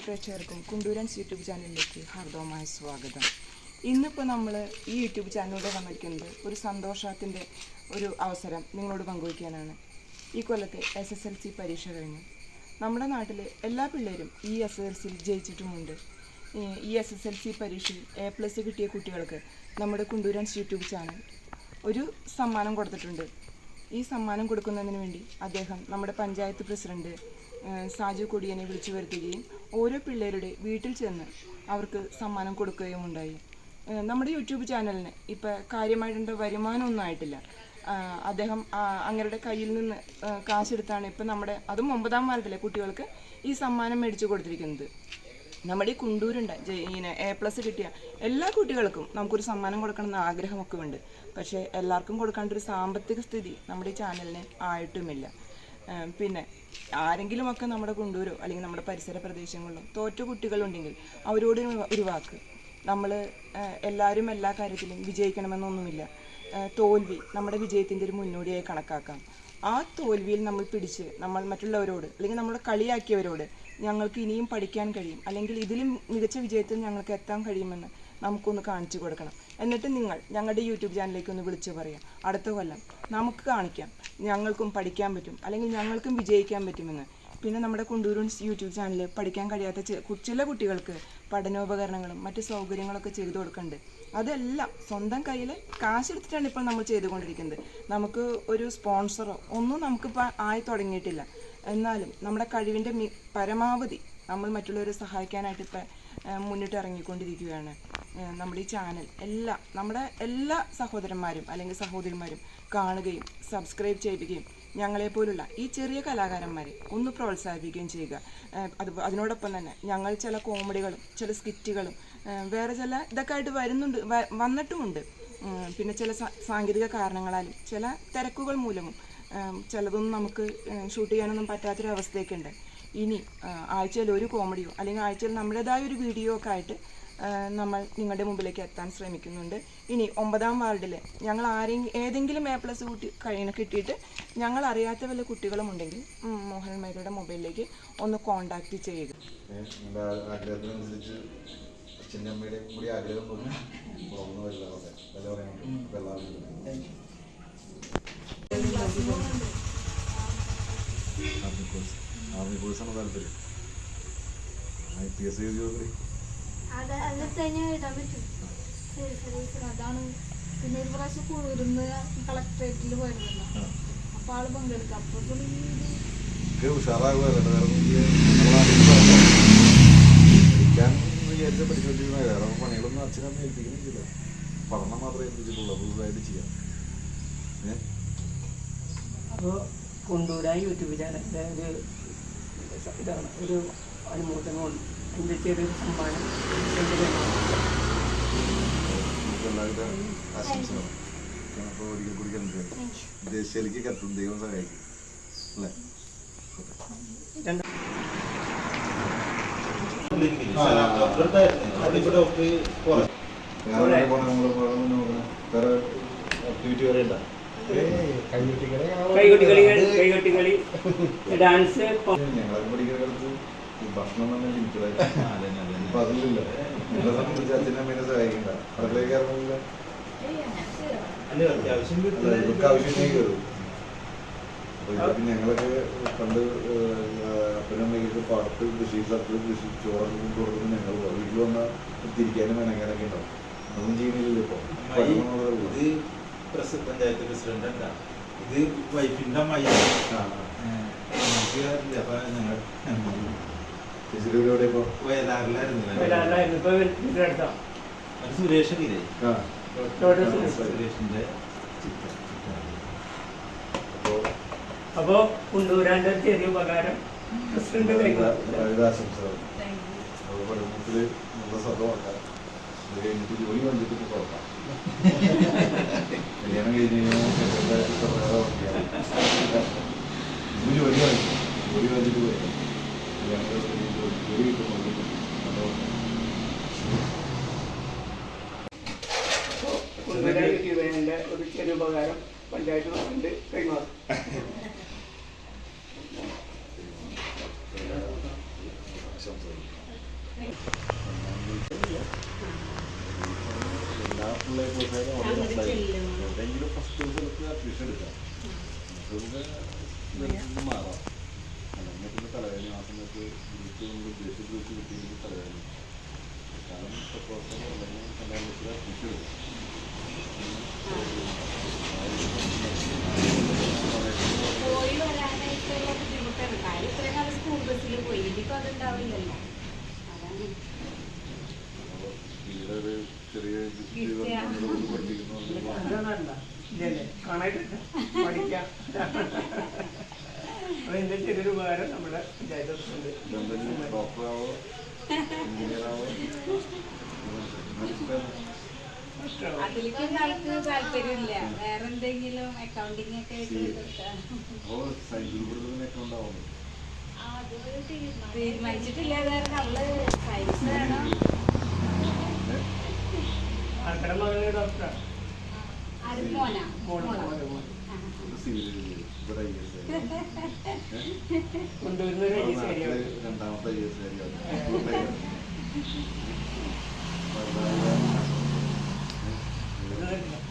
പ്രേക്ഷകർക്കും കുണ്ടൂരൻസ് യൂട്യൂബ് ചാനലിലേക്ക് ഹാർദവമായ സ്വാഗതം. ഇന്നിപ്പോൾ നമ്മൾ ഈ യൂട്യൂബ് ചാനലിലൂടെ വന്നിരിക്കുന്നത് ഒരു സന്തോഷത്തിന്റെ ഒരു അവസരം നിങ്ങളോട് പങ്കുവയ്ക്കാനാണ്. ഈ കൊല്ലത്തെ എസ് എസ് എൽ സി പരീക്ഷ കഴിഞ്ഞു നമ്മുടെ നാട്ടിലെ എല്ലാ പിള്ളേരും ഈ എസ് എസ് എൽ സിയിൽ ജയിച്ചിട്ടുമുണ്ട്. ഈ- എസ് എസ് എൽ സി പരീക്ഷയിൽ എ പ്ലസ് കിട്ടിയ കുട്ടികൾക്ക് നമ്മുടെ കുണ്ടൂരൻസ് യൂട്യൂബ് ചാനൽ ഒരു സമ്മാനം കൊടുത്തിട്ടുണ്ട്. ഈ സമ്മാനം കൊടുക്കുന്നതിന് വേണ്ടി അദ്ദേഹം നമ്മുടെ പഞ്ചായത്ത് പ്രസിഡന്റ് സാജു കൊടിയനെ വിളിച്ചു വരുത്തുകയും ഓരോ പിള്ളേരുടെ വീട്ടിൽ ചെന്ന് അവർക്ക് സമ്മാനം കൊടുക്കുകയും ഉണ്ടായി. നമ്മുടെ യൂട്യൂബ് ചാനലിന് ഇപ്പം കാര്യമായിട്ടുള്ള വരുമാനമൊന്നും ആയിട്ടില്ല. അദ്ദേഹം അങ്ങരുടെ കയ്യിൽ നിന്ന് കാശെടുത്താണ് ഇപ്പം നമ്മുടെ അതും ഒമ്പതാം വാരത്തിലെ കുട്ടികൾക്ക് ഈ സമ്മാനം മേടിച്ചു കൊടുത്തിരിക്കുന്നത്. നമ്മുടെ ഈ കുണ്ടൂരുണ്ട് ഇങ്ങനെ എ പ്ലസ് കിട്ടിയ എല്ലാ കുട്ടികൾക്കും നമുക്കൊരു സമ്മാനം കൊടുക്കണം എന്ന ആഗ്രഹമൊക്കെ ഉണ്ട്. പക്ഷേ എല്ലാവർക്കും കൊടുക്കാണ്ട് ഒരു സാമ്പത്തിക സ്ഥിതി നമ്മുടെ ഈ ചാനലിന് ആയിട്ടുമില്ല. ഏം, ആരെങ്കിലും ഒക്കെ നമ്മുടെ കുണ്ടൂരോ അല്ലെങ്കിൽ നമ്മുടെ പരിസര പ്രദേശങ്ങളിലോ തോറ്റ കുട്ടികളുണ്ടെങ്കിൽ അവരോട് ഒരു- വാക്ക്. നമ്മൾ എല്ലാവരും എല്ലാ കാര്യത്തിലും വിജയിക്കണമെന്നൊന്നുമില്ല. തോൽവി നമ്മുടെ വിജയത്തിന്റെ ഒരു മുന്നോടിയായി കണക്കാക്കാം. ആ തോൽവിയിൽ നമ്മൾ പിടിച്ച് നമ്മൾ മറ്റുള്ളവരോട് അല്ലെങ്കിൽ നമ്മുടെ കളിയാക്കിയവരോട് ഞങ്ങൾക്ക് ഇനിയും പഠിക്കാൻ കഴിയും. അല്ലെങ്കിൽ ഇതിലും മികച്ച വിജയത്തിൽ ഞങ്ങൾക്ക് എത്താൻ കഴിയുമെന്ന് നമുക്കൊന്ന് കാണിച്ചു കൊടുക്കണം. എന്നിട്ട് നിങ്ങൾ ഞങ്ങളുടെ യൂട്യൂബ് ചാനലിലേക്ക് ഒന്ന് വിളിച്ചു പറയാം. അടുത്ത കൊല്ലം നമുക്ക് കാണിക്കാം. ഞങ്ങൾക്കും പഠിക്കാൻ പറ്റും. അല്ലെങ്കിൽ ഞങ്ങൾക്കും വിജയിക്കാൻ പറ്റുമെന്ന്. പിന്നെ നമ്മുടെ കുണ്ടൂരൂൺസ് യൂട്യൂബ് ചാനലിൽ പഠിക്കാൻ കഴിയാത്ത ചില കുട്ടികൾക്ക് പഠനോപകരണങ്ങളും മറ്റ് സൗകര്യങ്ങളൊക്കെ ചെയ്തു കൊടുക്കുന്നുണ്ട് അതെല്ലാം സ്വന്തം കയ്യിൽ കാശെടുത്തിട്ടാണ് ഇപ്പോൾ നമ്മൾ ചെയ്തുകൊണ്ടിരിക്കുന്നത്. നമുക്ക് ഒരു സ്പോൺസറോ ഒന്നും നമുക്കിപ്പോൾ ആയി തുടങ്ങിയിട്ടില്ല. എന്നാലും നമ്മുടെ കഴിവിന്റെ പരമാവധി നമ്മൾ മറ്റുള്ളവരെ സഹായിക്കാനായിട്ട് ഇപ്പം മുന്നിട്ട് ഇറങ്ങിക്കൊണ്ടിരിക്കുകയാണ്. നമ്മുടെ ഈ ചാനൽ എല്ലാ നമ്മുടെ എല്ലാ സഹോദരന്മാരും അല്ലെങ്കിൽ സഹോദരിമാരും കാണുകയും സബ്സ്ക്രൈബ് ചെയ്യിപ്പിക്കുകയും ഞങ്ങളെപ്പോലുള്ള ഈ ചെറിയ കലാകാരന്മാരെ ഒന്ന് പ്രോത്സാഹിപ്പിക്കുകയും ചെയ്യുക. അത് അതിനോടൊപ്പം തന്നെ ഞങ്ങൾ ചില കോമഡികളും ചില സ്കിറ്റുകളും വേറെ ചില ഇതൊക്കെ ആയിട്ട് വരുന്നുണ്ട് വന്നിട്ടുമുണ്ട്. പിന്നെ ചില സാങ്കേതിക കാരണങ്ങളാലും ചില തിരക്കുകൾ മൂലവും ചിലതൊന്നും നമുക്ക് ഷൂട്ട് ചെയ്യാനൊന്നും പറ്റാത്തൊരവസ്ഥയൊക്കെ ഉണ്ട്. ഇനി ആഴ്ചയിൽ ഒരു കോമഡിയോ അല്ലെങ്കിൽ ആഴ്ചയിൽ നമ്മുടേതായ ഒരു വീഡിയോ ഒക്കെ ആയിട്ട് നമ്മൾ നിങ്ങളുടെ മുമ്പിലേക്ക് എത്താൻ ശ്രമിക്കുന്നുണ്ട്. ഇനി ഒമ്പതാം വാർഡിൽ ഞങ്ങൾ ആരെങ്കിലും ഏതെങ്കിലും എ പ്ലസ് കുട്ടി കഴിഞ്ഞ കിട്ടിയിട്ട് ഞങ്ങൾ അറിയാത്ത വല്ല കുട്ടികളും ഉണ്ടെങ്കിൽ മോഹൻ മൈരയുടെ മൊബൈലിലേക്ക് ഒന്ന് കോണ്ടാക്ട് ചെയ്യുക. Of നമ്മുടെ ആർമി കോഴ്സ് ആർമി കോഴ്സാണ് താല്പര്യം ഐ പി എസ് സർവീസിന് അതാണ് പിന്നെ ഒരു പ്രാവശ്യം കൂടുതൽ കളക്ടറേറ്റിൽ പോയിരുന്നല്ലോ. അപ്പൊ ആൾ പങ്കെടുക്കാം അപ്പൊ പുള്ളി ഇത് ഒക്കെ ഉഷാറാകുമല്ലോ വേറെ ഒന്നും ചെയ്യാൻ നമ്മളെ പഠിക്കാൻ വിചാരിച്ച പഠിച്ചുകൊണ്ടിരുന്ന വേറെ പണികളൊന്നും അച്ഛനൊന്നും ഏൽപ്പിക്കുന്നില്ല പഠനം മാത്രമേ ഏൽപ്പിച്ചിട്ടുള്ളൂ. പുതുതായിട്ട് ചെയ്യാം. അപ്പോൾ കൊണ്ടൂരാൻ യൂട്യൂബ് ചാനലിന്റെ ഒരു ഇതാണ് ഒരു അനുമോദനമാണ് എന്റെ ചെറിയൊരു സമ്മാനം ദേശീയയിലേക്ക് കത്തും. ദൈവം സഹായിക്കും. അല്ലേ? വേറെ ആക്ടിവിറ്റി വേറെ ഉണ്ടോ? കൈകൊട്ടി കളി കൈകൊട്ടി കളി ഡാൻസ് ഭക്ഷണം തന്നെ ലിമിറ്റഡ് ഇപ്പൊ അതിലില്ല. നിങ്ങളെ സംബന്ധിച്ച് അച്ഛനും അമ്മേനെ സഹായിക്കണ്ട. അടുക്കളയിൽ കയറുന്നില്ല ഇവർക്ക് ആവശ്യമായി കയറും. അപ്പൊ ഇതൊക്കെ ഞങ്ങളൊക്കെ പണ്ട് അപ്പനും അമ്മയ്ക്ക് പാടത്ത് കൃഷി സ്ഥലത്ത് കൃഷി ചോറൊക്കെ കൊണ്ടു കൊടുക്കുമ്പോൾ ഞങ്ങൾ വീട്ടിൽ വന്നാൽ തിരിക്കാനും മെനങ്ങാനൊക്കെ ഉണ്ടാവും. ഒന്നും ചെയ്യുന്നില്ലല്ലോ ഇപ്പൊ. ഇത് പഞ്ചായത്ത് പ്രസിഡന്റ് ഇത് വൈഫിന്റെ അറിയില്ല. അപ്പൊ ഞങ്ങൾ വയലാറിലായിരുന്നു. സുരേഷ്. ഇല്ലേ. സുരേഷിന്റെ അപ്പൊ കൊണ്ടൂരാന്റെ ഒരു ചെറിയ ഉപകാരം പ്രസിഡന്റ് ആശംസകൾ. നല്ല ശ്രദ്ധമാക്കാം അത് എനിക്ക് ജോലി വന്നിട്ട് തുറക്കാം കല്യാണം കഴിഞ്ഞ് ഇന്ന് ജോലി വന്നു ജോലി വന്നിട്ട് പോയി. കല്യാണം കഴിഞ്ഞ് ജോലി കിട്ടുമ്പോൾ വണ്ടി. ഒരു ചെറിയ ഉപകാരം പഞ്ചായത്ത് കൈമാറും ആശംസകൾ എല്ലാ പിള്ളേരും അവിടെ ഉണ്ടായിരുന്നു എവിടെയെങ്കിലും ഫസ്റ്റ് സ്ഥലത്ത് അഡ്മിഷൻ എടുക്കാം നമുക്ക് മാറാം അല്ലെങ്കിൽ തലവേദന ആ സമയത്ത് ഗ്രൂപ്പ് നമ്മൾ ഉദ്ദേശിച്ച ഗ്രൂപ്പ് കിട്ടിയെങ്കിൽ തലവേദന കാരണം സപ്പോർട്ട് അല്ലെങ്കിൽ കല്യാണത്തിൽ അഡ്മിഷൻ എടുക്കാം പോയി വരാനായിട്ടുള്ള ബുദ്ധിമുട്ടാണ്. കാര്യം ഇത്രയും കാലം സ്കൂൾ ബസ്സിൽ പോയി. ഇനിയിപ്പോൾ അതുണ്ടാവില്ലല്ലോ ചെറിയൊരു. അതിലേക്കൊന്നും ആൾക്ക് താല്പര്യമില്ല വേറെ എന്തെങ്കിലും അക്കൗണ്ടിങ് ഒക്കെ തീരുമാനിച്ചിട്ടില്ല അവൾ പൈസ വേണം. രണ്ടാമത്തെ കേസ്